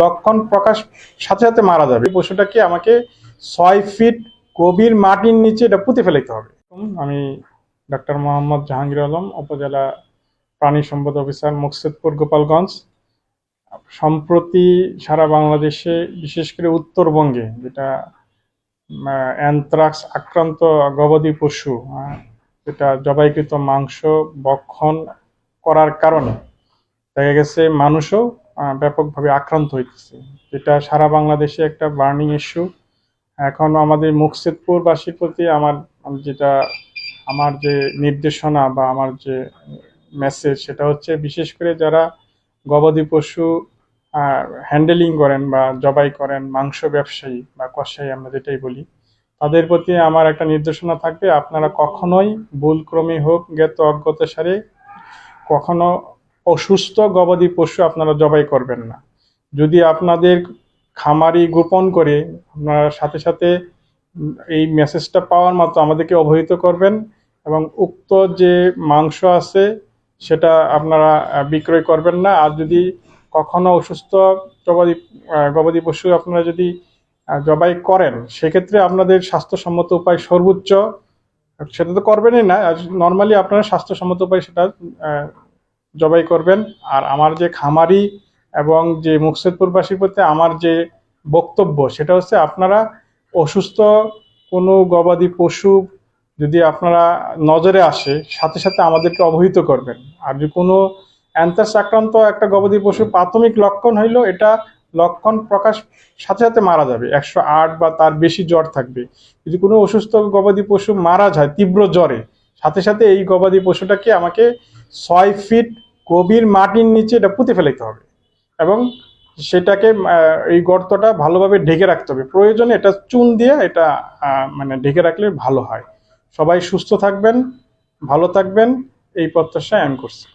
লক্ষণ প্রকাশ সাথে সাথে মারা যাবে। পশুটাকে আমাকে ছয় ফিট গভীর মাটির নিচে এটা পুঁতে ফেলাইতে হবে? আমি ডক্টর মোহাম্মদ জাহাঙ্গীর আলম, উপজেলা প্রাণী সম্পদ অফিসার, মুকসেদপুর, গোপালগঞ্জ। সম্প্রতি সারা বাংলাদেশে, বিশেষ করে উত্তরবঙ্গে, যেটা অ্যানথ্রাক্স আক্রান্ত গবাদি পশু যেটা জবাইকৃত মাংস বক্ষণ করার কারণে, দেখা গেছে মানুষও ব্যাপকভাবে আক্রান্ত হইতেছে। যেটা সারা বাংলাদেশে একটা বার্নিং ইস্যু। এখন আমাদের মুকসেদপুরবাসীর প্রতি আমার যেটা, আমার যে নির্দেশনা বা আমার যে মেসেজ, সেটা হচ্ছে বিশেষ করে যারা গবাদি পশু হ্যান্ডেলিং করেন বা জবাই করেন, মাংস ব্যবসায়ী বা কষাই আমরা যেটাই বলি, তাদের প্রতি আমার একটা নির্দেশনা থাকবে, আপনারা কখনোই ভুলক্রমে হোক, জ্ঞাত অজ্ঞত সারে কখনো অসুস্থ গবাদি পশু আপনারা জবাই করবেন না। যদি আপনাদের খামারি গোপন করে আপনারা সাথে সাথে এই মেসেজটা পাওয়ার মাত্র আমাদেরকে অবহিত করবেন এবং উক্ত যে মাংস আছে সেটা আপনারা বিক্রয় করবেন না। আর যদি কখনো অসুস্থ গবাদি গবাদি পশু আপনারা যদি জবাই করেন, সেক্ষেত্রে আপনাদের স্বাস্থ্যসম্মত উপায় সর্বোচ্চ। সেটা তো করবেনই না নর্মালি আপনারা স্বাস্থ্যসম্মত উপায় সেটা জবাই করবেন। আর আমার যে খামারি এবং যে মুকসেদপুরবাসীর প্রতি আমার যে বক্তব্য, সেটা হচ্ছে আপনারা অসুস্থ কোনো গবাদি পশু যদি আপনারা নজরে আসে, সাথে সাথে আমাদেরকে অবহিত করবেন। আর যদি কোনো অ্যান্থাস আক্রান্ত একটা গবাদি পশু প্রাথমিক লক্ষণ হইল, এটা লক্ষণ প্রকাশ সাথে সাথে মারা যাবে। একশো আট বা তার বেশি জ্বর থাকবে। যদি কোনো অসুস্থ গবাদি পশু মারা যায়, তীব্র জ্বরে সাথে সাথে এই গবাদি পশুটাকে আমাকে ছয় ফিট গভীর মাটির নিচে এটা পুঁতে ফেলাইতে হবে। এবং সেটাকে এই গর্তটা ভালোভাবে ঢেকে রাখতে হবে। প্রয়োজনে এটা চুন দিয়ে এটা মানে ঢেকে রাখলে ভালো হয়। সবাই সুস্থ থাকবেন, ভালো থাকবেন, এই প্রত্যাশায় আমি করছি।